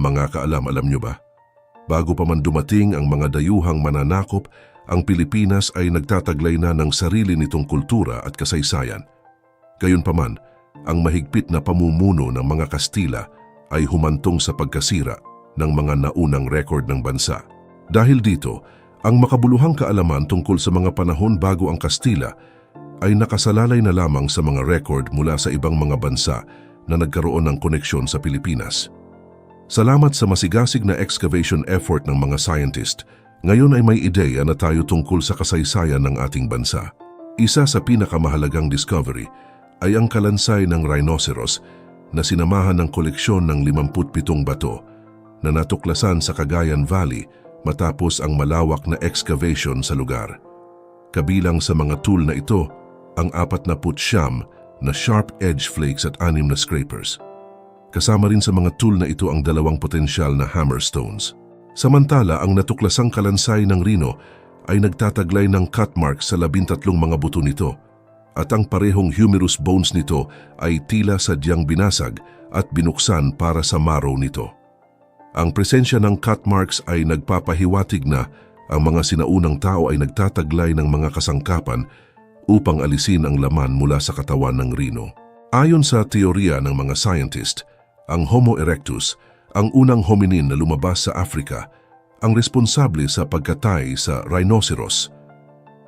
Mga kaalam, alam nyo ba? Bago pa man dumating ang mga dayuhang mananakop, ang Pilipinas ay nagtataglay na ng sarili nitong kultura at kasaysayan. Gayunpaman, ang mahigpit na pamumuno ng mga Kastila ay humantong sa pagkasira ng mga naunang record ng bansa. Dahil dito, ang makabuluhang kaalaman tungkol sa mga panahon bago ang Kastila ay nakasalalay na lamang sa mga record mula sa ibang mga bansa na nagkaroon ng koneksyon sa Pilipinas. Salamat sa masigasig na excavation effort ng mga scientist, ngayon ay may ideya na tayo tungkol sa kasaysayan ng ating bansa. Isa sa pinakamahalagang discovery ay ang kalansay ng rhinoceros na sinamahan ng koleksyon ng 57 bato na natuklasan sa Cagayan Valley matapos ang malawak na excavation sa lugar. Kabilang sa mga tool na ito, ang 49 na sharp edge flakes at anim na scrapers. Kasama rin sa mga tool na ito ang dalawang potensyal na hammerstones. Samantala, ang natuklasang kalansay ng rino ay nagtataglay ng cut marks sa labintatlong mga buto nito at ang parehong humerus bones nito ay tila sadyang binasag at binuksan para sa marrow nito. Ang presensya ng cut marks ay nagpapahiwatig na ang mga sinaunang tao ay nagtataglay ng mga kasangkapan upang alisin ang laman mula sa katawan ng rino. Ayon sa teorya ng mga scientist, ang Homo erectus, ang unang hominin na lumabas sa Africa, ang responsable sa pagkatay sa rhinoceros.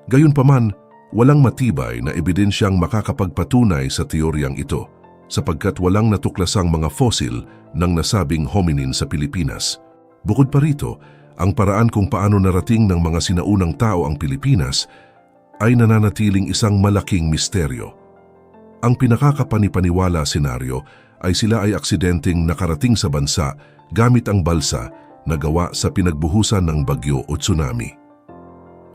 Gayunpaman, walang matibay na ebidensyang makakapagpatunay sa teoryang ito sapagkat walang natuklasang mga fossil ng nasabing hominin sa Pilipinas. Bukod pa rito, ang paraan kung paano narating ng mga sinaunang tao ang Pilipinas ay nananatiling isang malaking misteryo. Ang pinakakapanipaniwala senaryo ay sila ay aksidenteng nakarating sa bansa gamit ang balsa na gawa sa pinagbuhusan ng bagyo o tsunami.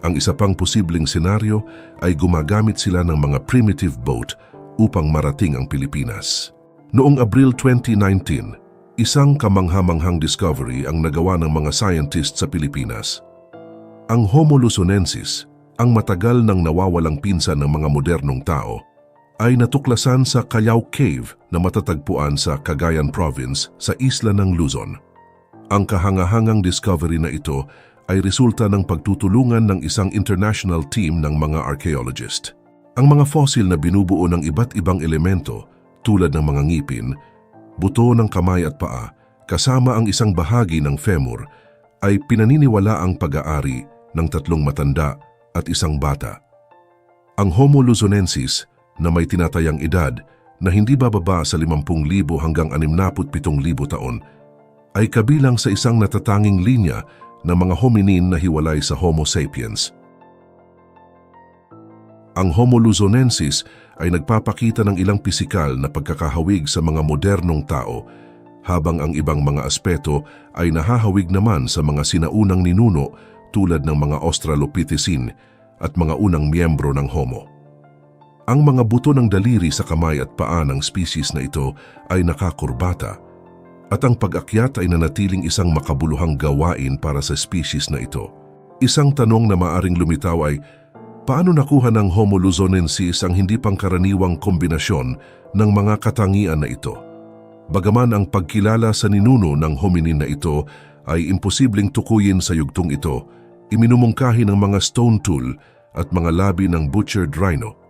Ang isa pang posibleng senaryo ay gumagamit sila ng mga primitive boat upang marating ang Pilipinas. Noong Abril 2019, isang kamanghamanghang discovery ang nagawa ng mga scientists sa Pilipinas. Ang Homo luzonensis, ang matagal nang nawawalang pinsan ng mga modernong tao, ay natuklasan sa Callao Cave na matatagpuan sa Cagayan Province sa isla ng Luzon. Ang kahangahangang discovery na ito ay resulta ng pagtutulungan ng isang international team ng mga archaeologist. Ang mga fossil na binubuo ng iba't ibang elemento tulad ng mga ngipin, buto ng kamay at paa, kasama ang isang bahagi ng femur, ay pinaniniwala ang pag-aari ng tatlong matanda at isang bata. Ang Homo luzonensis na may tinatayang edad na hindi bababa sa 50,000 hanggang 67,000 taon ay kabilang sa isang natatanging linya ng mga hominin na hiwalay sa Homo sapiens. Ang Homo luzonensis ay nagpapakita ng ilang pisikal na pagkakahawig sa mga modernong tao habang ang ibang mga aspeto ay nahahawig naman sa mga sinaunang ninuno tulad ng mga Australopithecine at mga unang miyembro ng Homo. Ang mga buto ng daliri sa kamay at paa ng species na ito ay nakakurbata at ang pag-akyat ay nanatiling isang makabuluhang gawain para sa species na ito. Isang tanong na maaring lumitaw ay, paano nakuha ng Homo luzonensis ang hindi pangkaraniwang kombinasyon ng mga katangian na ito? Bagaman ang pagkilala sa ninuno ng hominin na ito ay imposibleng tukuyin sa yugtong ito, iminumungkahi ng mga stone tool at mga labi ng butchered rhino.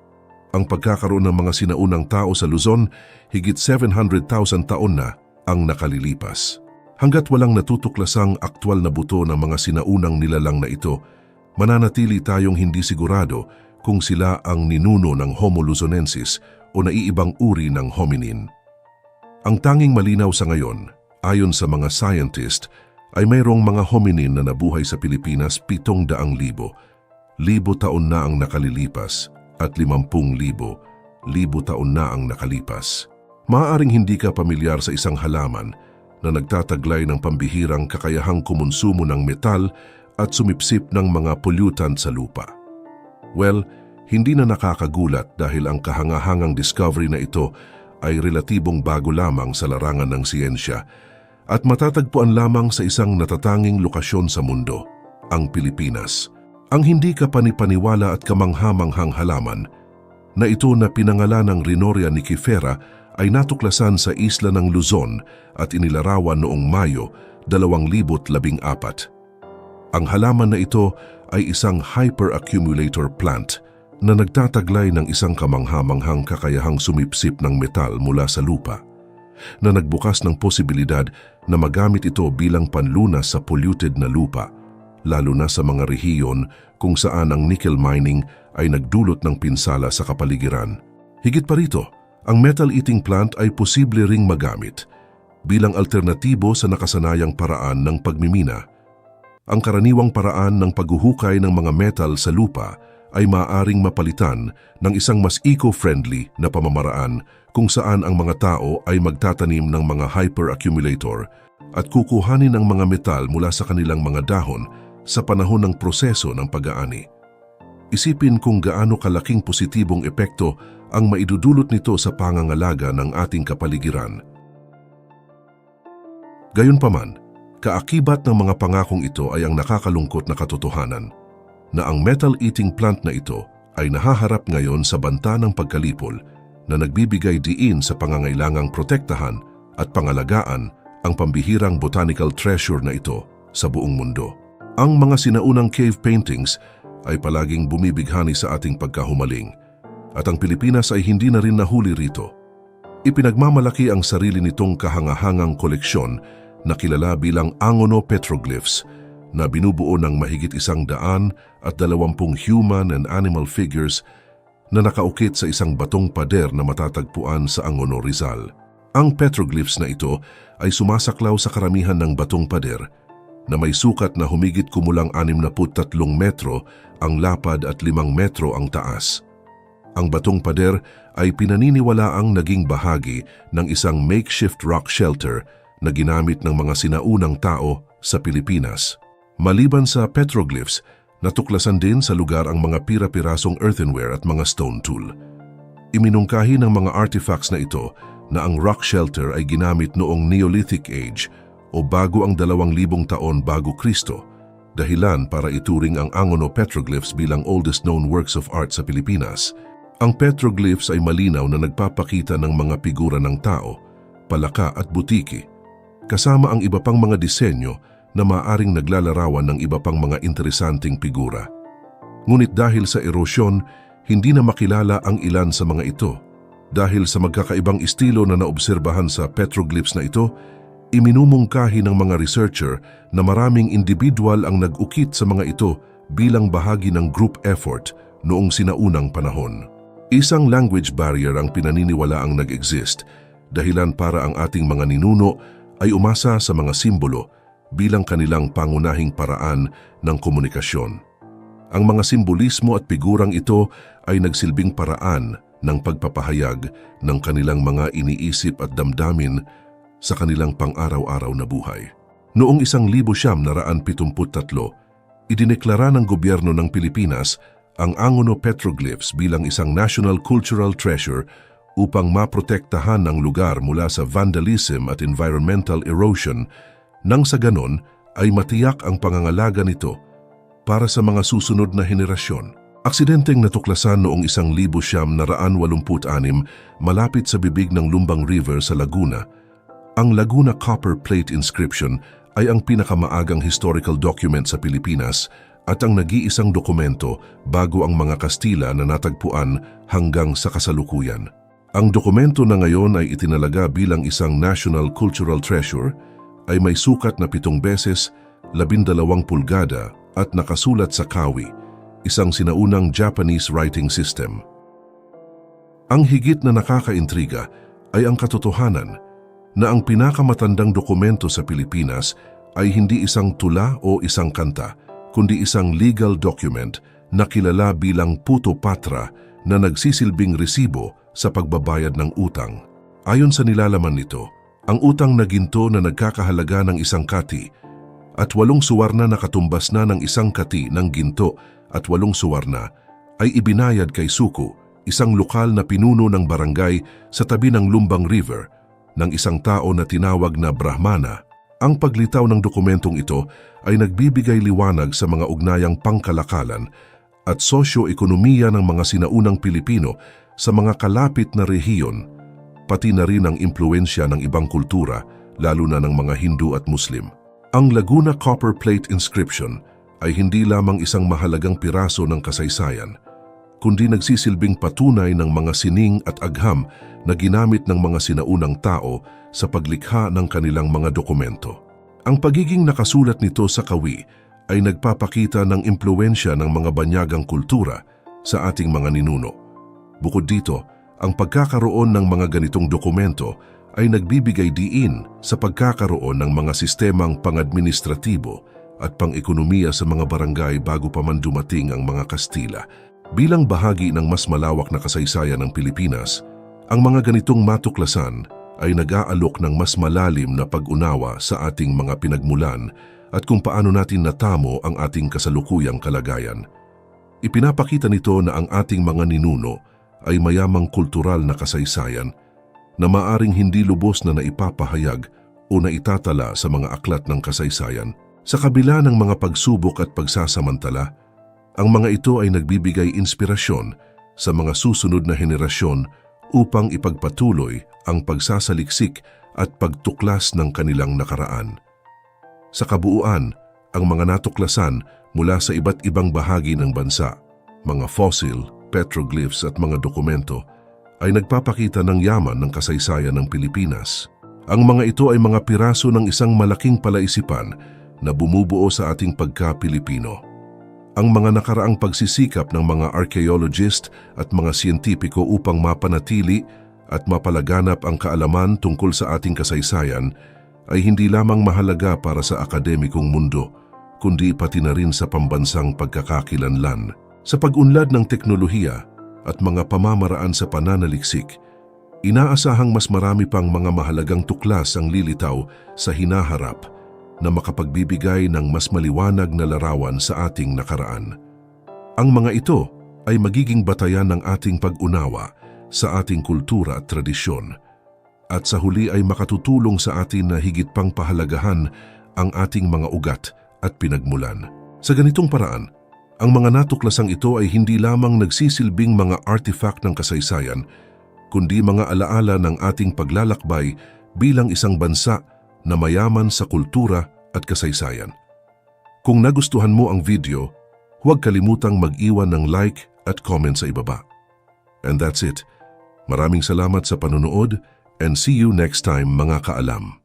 Ang pagkakaroon ng mga sinaunang tao sa Luzon, higit 700,000 taon na ang nakalilipas. Hanggat walang natutuklasang aktwal na buto ng mga sinaunang nilalang na ito, mananatili tayong hindi sigurado kung sila ang ninuno ng Homo luzonensis o naiibang uri ng hominin. Ang tanging malinaw sa ngayon, ayon sa mga scientist, ay mayroong mga hominin na nabuhay sa Pilipinas pitong daang libo. Libo taon na ang nakalilipas at limampung libo, libo taon na ang nakalipas. Maaaring hindi ka pamilyar sa isang halaman na nagtataglay ng pambihirang kakayahang kumonsumo ng metal at sumipsip ng mga pollutant sa lupa. Well, hindi na nakakagulat dahil ang kahangahangang discovery na ito ay relatibong bago lamang sa larangan ng siyensya at matatagpuan lamang sa isang natatanging lokasyon sa mundo, ang Pilipinas. Ang hindi kapanipaniwala at kamanghamanghang halaman na ito na pinangalan ng Rinoria nikifera ay natuklasan sa isla ng Luzon at inilarawan noong Mayo 2014. Ang halaman na ito ay isang hyperaccumulator plant na nagtataglay ng isang kamanghamanghang kakayahang sumipsip ng metal mula sa lupa na nagbukas ng posibilidad na magamit ito bilang panlunas sa polluted na lupa, lalo na sa mga rehiyon kung saan ang nickel mining ay nagdulot ng pinsala sa kapaligiran. Higit pa rito, ang metal-eating plant ay posible ring magamit bilang alternatibo sa nakasanayang paraan ng pagmimina. Ang karaniwang paraan ng paghuhukay ng mga metal sa lupa ay maaring mapalitan ng isang mas eco-friendly na pamamaraan kung saan ang mga tao ay magtatanim ng mga hyperaccumulator at kukuhanin ang mga metal mula sa kanilang mga dahon sa panahon ng proseso ng pag-aani. Isipin kung gaano kalaking positibong epekto ang maidudulot nito sa pangangalaga ng ating kapaligiran. Gayunpaman, kaakibat ng mga pangakong ito ay ang nakakalungkot na katotohanan na ang metal-eating plant na ito ay nahaharap ngayon sa banta ng pagkalipol na nagbibigay diin sa pangangailangang protektahan at pangalagaan ang pambihirang botanical treasure na ito sa buong mundo. Ang mga sinaunang cave paintings ay palaging bumibighani sa ating pagkahumaling at ang Pilipinas ay hindi na rin nahuli rito. Ipinagmamalaki ang sarili nitong kahangahangang koleksyon na kilala bilang Angono Petroglyphs na binubuo ng mahigit isang daan at dalawampung human and animal figures na nakaukit sa isang batong pader na matatagpuan sa Angono Rizal. Ang petroglyphs na ito ay sumasaklaw sa karamihan ng batong pader na may sukat na humigit kumulang 63 metro ang lapad at 5 metro ang taas. Ang batong pader ay pinaniniwalaang naging bahagi ng isang makeshift rock shelter na ginamit ng mga sinaunang tao sa Pilipinas. Maliban sa petroglyphs, natuklasan din sa lugar ang mga pira-pirasong earthenware at mga stone tool. Iminungkahi ng mga artifacts na ito na ang rock shelter ay ginamit noong Neolithic Age o bago ang dalawang libong taon bago Kristo, dahilan para ituring ang Angono petroglyphs bilang oldest known works of art sa Pilipinas. Ang petroglyphs ay malinaw na nagpapakita ng mga figura ng tao, palaka at butiki, kasama ang iba pang mga disenyo na maaring naglalarawan ng iba pang mga interesanting figura. Ngunit dahil sa erosyon, hindi na makilala ang ilan sa mga ito. Dahil sa magkakaibang estilo na naobserbahan sa petroglyphs na ito, iminumungkahi ng mga researcher na maraming individual ang nag-ukit sa mga ito bilang bahagi ng group effort noong sinaunang panahon. Isang language barrier ang pinaniniwala ang nag-exist, dahilan para ang ating mga ninuno ay umasa sa mga simbolo bilang kanilang pangunahing paraan ng komunikasyon. Ang mga simbolismo at figurang ito ay nagsilbing paraan ng pagpapahayag ng kanilang mga iniisip at damdamin sa kanilang pang-araw-araw na buhay. Noong isang libo siyam naraan pitumput tatlo, idineklara ng gobyerno ng Pilipinas ang Angono Petroglyphs bilang isang national cultural treasure upang maprotektahan ang lugar mula sa vandalism at environmental erosion nang sa ganon ay matiyak ang pangangalaga nito para sa mga susunod na henerasyon. Aksidenteng natuklasan noong isang libo siyam naraan walumput anim malapit sa bibig ng Lumbang River sa Laguna. Ang Laguna Copper Plate Inscription ay ang pinakamaagang historical document sa Pilipinas at ang nag-iisang dokumento bago ang mga Kastila na natagpuan hanggang sa kasalukuyan. Ang dokumento na ngayon ay itinalaga bilang isang National Cultural Treasure ay may sukat na pitong beses, labindalawang pulgada at nakasulat sa kawi, isang sinaunang Japanese writing system. Ang higit na nakakaintriga ay ang katotohanan na ang pinakamatandang dokumento sa Pilipinas ay hindi isang tula o isang kanta, kundi isang legal document na kilala bilang Puto Patra na nagsisilbing resibo sa pagbabayad ng utang. Ayon sa nilalaman nito, ang utang na ginto na nagkakahalaga ng isang kati at walong suwarna na katumbas na ng isang kati ng ginto at walong suwarna ay ibinayad kay Suko, isang lokal na pinuno ng barangay sa tabi ng Lumbang River, ng isang tao na tinawag na Brahmana. Ang paglitaw ng dokumentong ito ay nagbibigay liwanag sa mga ugnayang pangkalakalan at sosyo-ekonomiya ng mga sinaunang Pilipino sa mga kalapit na rehiyon pati na rin ang impluensya ng ibang kultura, lalo na ng mga Hindu at Muslim. Ang Laguna Copper Plate Inscription ay hindi lamang isang mahalagang piraso ng kasaysayan, kundi nagsisilbing patunay ng mga sining at agham na ginamit ng mga sinaunang tao sa paglikha ng kanilang mga dokumento. Ang pagiging nakasulat nito sa kawi ay nagpapakita ng impluensya ng mga banyagang kultura sa ating mga ninuno. Bukod dito, ang pagkakaroon ng mga ganitong dokumento ay nagbibigay diin sa pagkakaroon ng mga sistemang pang-administratibo at pang-ekonomiya sa mga barangay bago pa man dumating ang mga Kastila. Bilang bahagi ng mas malawak na kasaysayan ng Pilipinas, ang mga ganitong matuklasan ay nag-aalok ng mas malalim na pag-unawa sa ating mga pinagmulan at kung paano natin natamo ang ating kasalukuyang kalagayan. Ipinapakita nito na ang ating mga ninuno ay mayamang kultural na kasaysayan na maaring hindi lubos na naipapahayag o naitatala sa mga aklat ng kasaysayan. Sa kabila ng mga pagsubok at pagsasamantala, ang mga ito ay nagbibigay inspirasyon sa mga susunod na henerasyon upang ipagpatuloy ang pagsasaliksik at pagtuklas ng kanilang nakaraan. Sa kabuuan, ang mga natuklasan mula sa iba't ibang bahagi ng bansa, mga fossil, petroglyphs at mga dokumento ay nagpapakita ng yaman ng kasaysayan ng Pilipinas. Ang mga ito ay mga piraso ng isang malaking palaisipan na bumubuo sa ating pagka-Pilipino. Ang mga nakaraang pagsisikap ng mga archaeologist at mga siyentipiko upang mapanatili at mapalaganap ang kaalaman tungkol sa ating kasaysayan ay hindi lamang mahalaga para sa akademikong mundo, kundi pati na rin sa pambansang pagkakakilanlan. Sa pag-unlad ng teknolohiya at mga pamamaraan sa pananaliksik, inaasahang mas marami pang mga mahalagang tuklas ang lilitaw sa hinaharap na makapagbibigay ng mas maliwanag na larawan sa ating nakaraan. Ang mga ito ay magiging batayan ng ating pag-unawa sa ating kultura at tradisyon at sa huli ay makatutulong sa atin na higit pang pahalagahan ang ating mga ugat at pinagmulan. Sa ganitong paraan, ang mga natuklasang ito ay hindi lamang nagsisilbing mga artifact ng kasaysayan, kundi mga alaala ng ating paglalakbay bilang isang bansa na mayaman sa kultura at kasaysayan. Kung nagustuhan mo ang video, huwag kalimutang mag-iwan ng like at comment sa ibaba. And that's it. Maraming salamat sa panonood and see you next time mga kaalam.